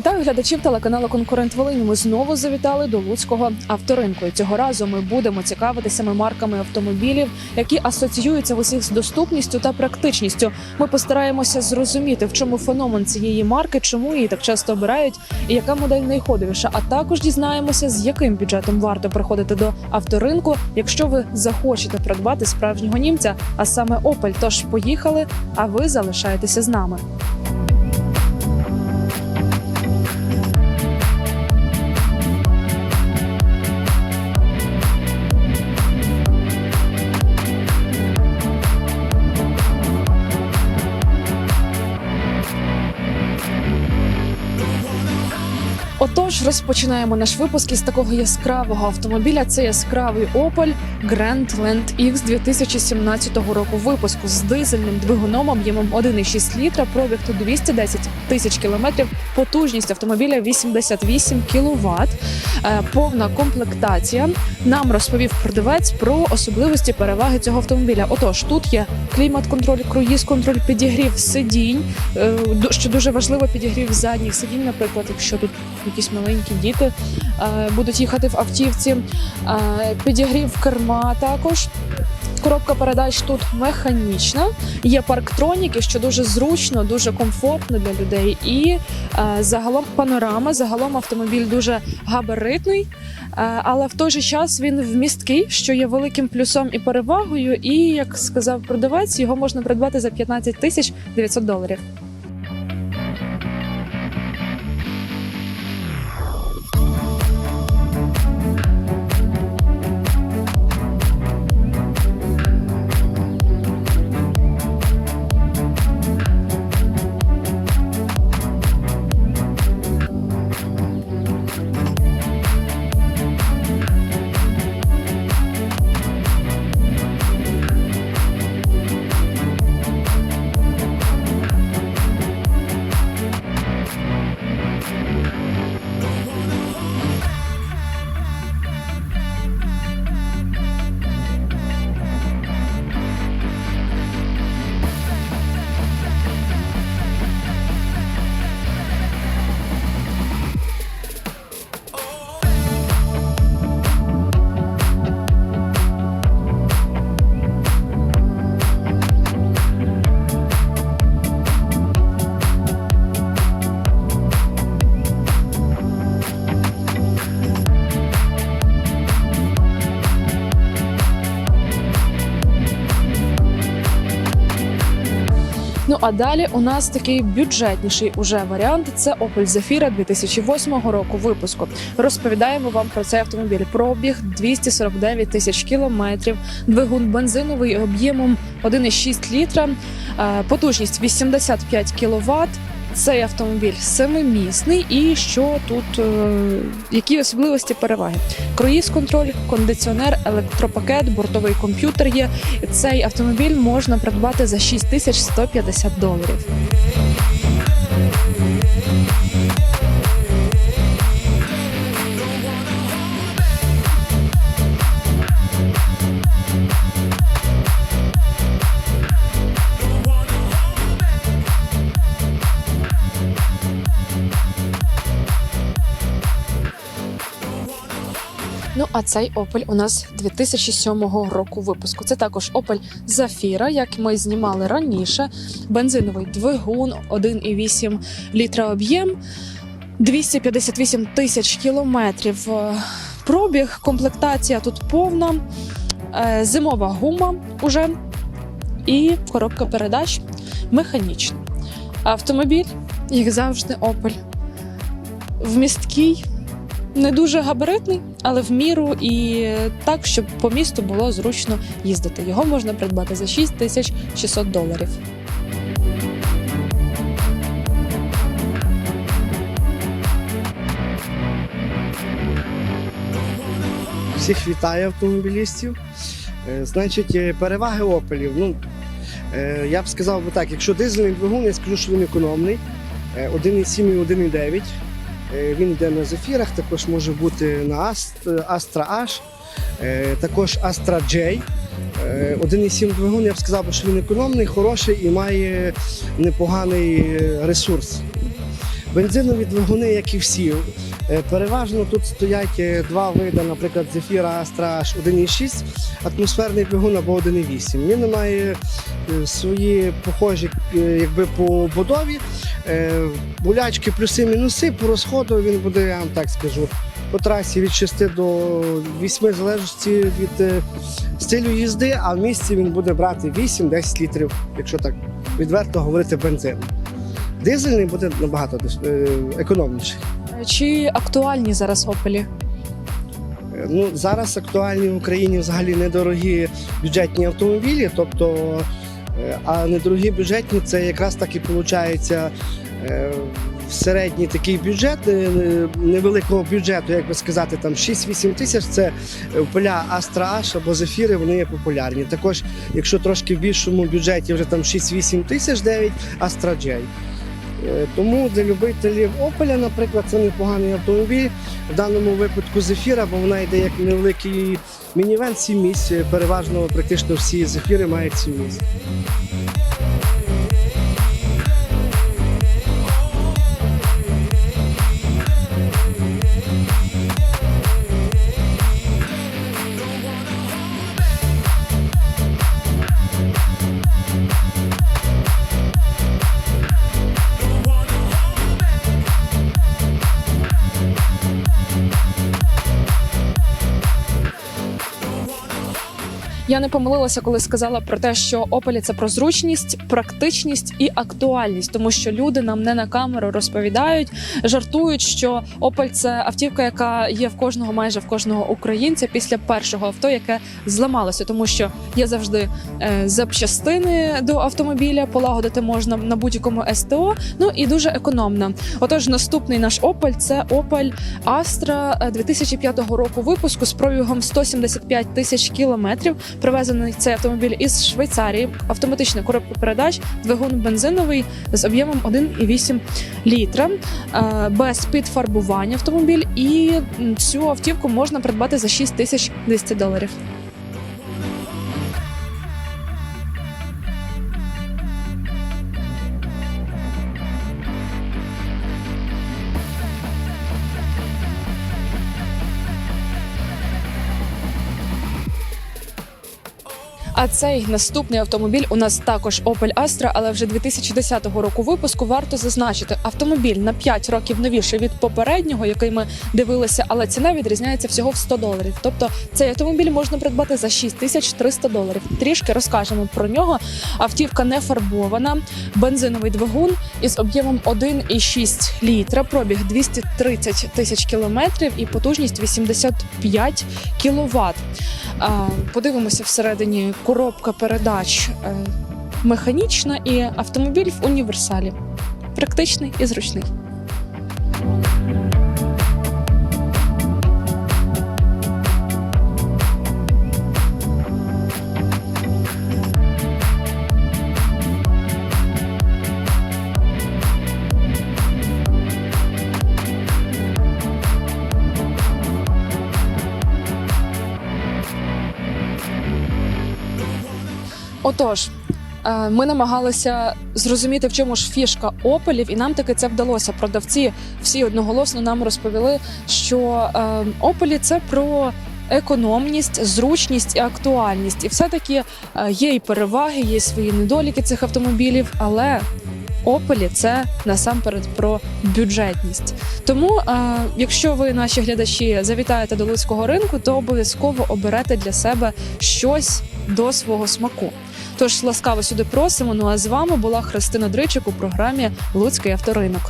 Вітаю глядачів телеканалу Конкурент Волинь. Ми знову завітали до Луцького авторинку. І цього разу ми будемо цікавитися марками автомобілів, які асоціюються в усіх з доступністю та практичністю. Ми постараємося зрозуміти, в чому феномен цієї марки, чому її так часто обирають, і яка модель найходовіша. А також дізнаємося, з яким бюджетом варто приходити до авторинку, якщо ви захочете придбати справжнього німця, а саме Opel. Тож поїхали, а ви залишаєтеся з нами. Отож, розпочинаємо наш випуск із такого яскравого автомобіля. Це яскравий Opel Grand Land X 2017 року випуску з дизельним двигуном об'ємом 1,6 літра, пробіг тут 210 тисяч кілометрів, потужність автомобіля 88 кВт, повна комплектація. Нам розповів продавець про особливості переваги цього автомобіля. Отож, тут є клімат-контроль, круїз-контроль, підігрів сидінь, е, що дуже важливо, підігрів задніх сидінь, наприклад, якщо тут якісь маленькі діти е, будуть їхати в автівці. Е, підігрів керма також. Коробка передач тут механічна, є парктроніки, що дуже зручно, дуже комфортно для людей. І е, загалом панорама, загалом автомобіль дуже габаритний, е, але в той же час він вмісткий, що є великим плюсом і перевагою. І як сказав продавець, його можна придбати за 15 тисяч 900 доларів. Ну а далі у нас такий бюджетніший уже варіант. Це Opel Zafira 2008 року випуску. Розповідаємо вам про цей автомобіль. Пробіг 249 тисяч кілометрів. Двигун бензиновий об'ємом 1,6 літра, е, потужність 85 кВт. Цей автомобіль семимісний, і що тут е, які особливості переваги? Круїз-контроль, кондиціонер, електропакет, бортовий комп'ютер є. Цей автомобіль можна придбати за 6150 доларів. Ну а цей Opel у нас 2007 року випуску. Це також Opel Zafira, як ми знімали раніше. Бензиновий двигун, 1,8 літра об'єм, 258 тисяч кілометрів. е, Пробіг, комплектація тут повна, е, зимова гума уже і коробка передач механічна. Автомобіль, як завжди, Opel. Вмісткий, не дуже габаритний, але в міру і так, щоб по місту було зручно їздити. Його можна придбати за 6600 доларів. Всіх вітаю автомобілістів. Е, Значить, е, переваги опелів. Ну, е, я б сказав би так, якщо дизельний двигун, я скажу, що він економний. Е, 1,7 і 1,9. Е, Він йде на зефірах, також може бути на Astra H, е, також Astra J. Е, 1,7 двигун, я б сказав, що він економний, хороший і має непоганий е, ресурс. Бензинові двигуни, як і всі. Переважно тут стоять два види, наприклад, Zephyr Astra H 1.6, атмосферний двигун або 1.8. Він має свої похожі якби по будові. Е, Болячки, плюси, мінуси. По розходу він буде, я вам так скажу, по трасі від 6 до 8, залежності від е, стилю їзди, а в місті він буде брати 8-10 літрів, якщо так відверто говорити бензин. Дизельний буде набагато е, економніший. Чи актуальні зараз опелі? Ну, зараз актуальні в Україні взагалі недорогі бюджетні автомобілі, тобто, а недорогі бюджетні це якраз так і виходить середній такий бюджет е, е, невеликого бюджету, як би сказати, там 6-8 тисяч. Це поля Astra H або Зефіри, вони є популярні. Також, якщо трошки в більшому бюджеті вже там 6-8 тисяч 9 Astra J. Е, Тому для любителів Опеля, наприклад, це непоганий автомобіль. В даному випадку зефіра, бо вона йде як невеликий мінівен, 7 місць. Переважно практично всі зефіри мають 7 місць. Я не помилилася, коли сказала про те, що опелі це про зручність, практичність і актуальність, тому що люди нам не на камеру розповідають, жартують, що Опель це автівка, яка є в кожного, майже в кожного українця після першого авто, яке зламалося, тому що є завжди е, запчастини до автомобіля, полагодити можна на будь-якому СТО. Ну і дуже економно. Отож, наступний наш Опель це Astra е, 2005 року випуску з пробігом 175 тисяч кілометрів. Привезений цей автомобіль із Швейцарії. Автоматична коробка передач, двигун бензиновий з об'ємом 1,8 літра, е, без підфарбування автомобіль. І цю автівку можна придбати за 6200 доларів. А цей наступний автомобіль у нас також Opel Astra, але вже 2010 року випуску. Варто зазначити, автомобіль на 5 років новіший від попереднього, який ми дивилися, але ціна відрізняється всього в 100 доларів. Тобто цей автомобіль можна придбати за 6300 доларів. Трішки розкажемо про нього. Автівка не фарбована, бензиновий двигун із об'ємом 1,6 літра, пробіг 230 тисяч кілометрів і потужність 85 кіловат. Подивимося всередині коробка передач е, механічна і автомобіль в універсалі. Практичний і зручний. Отож, е, ми намагалися зрозуміти, в чому ж фішка опелів, і нам таки це вдалося. Продавці всі одноголосно нам розповіли, що опелі це про. Економність, зручність і актуальність, і все-таки е, є і переваги, є свої недоліки цих автомобілів, але опелі це насамперед про бюджетність. Тому, е, якщо ви, наші глядачі, завітаєте до Луцького ринку, то обов'язково оберете для себе щось до свого смаку. Тож ласкаво сюди просимо. Ну а з вами була Христина Дричик у програмі Луцький авторинок.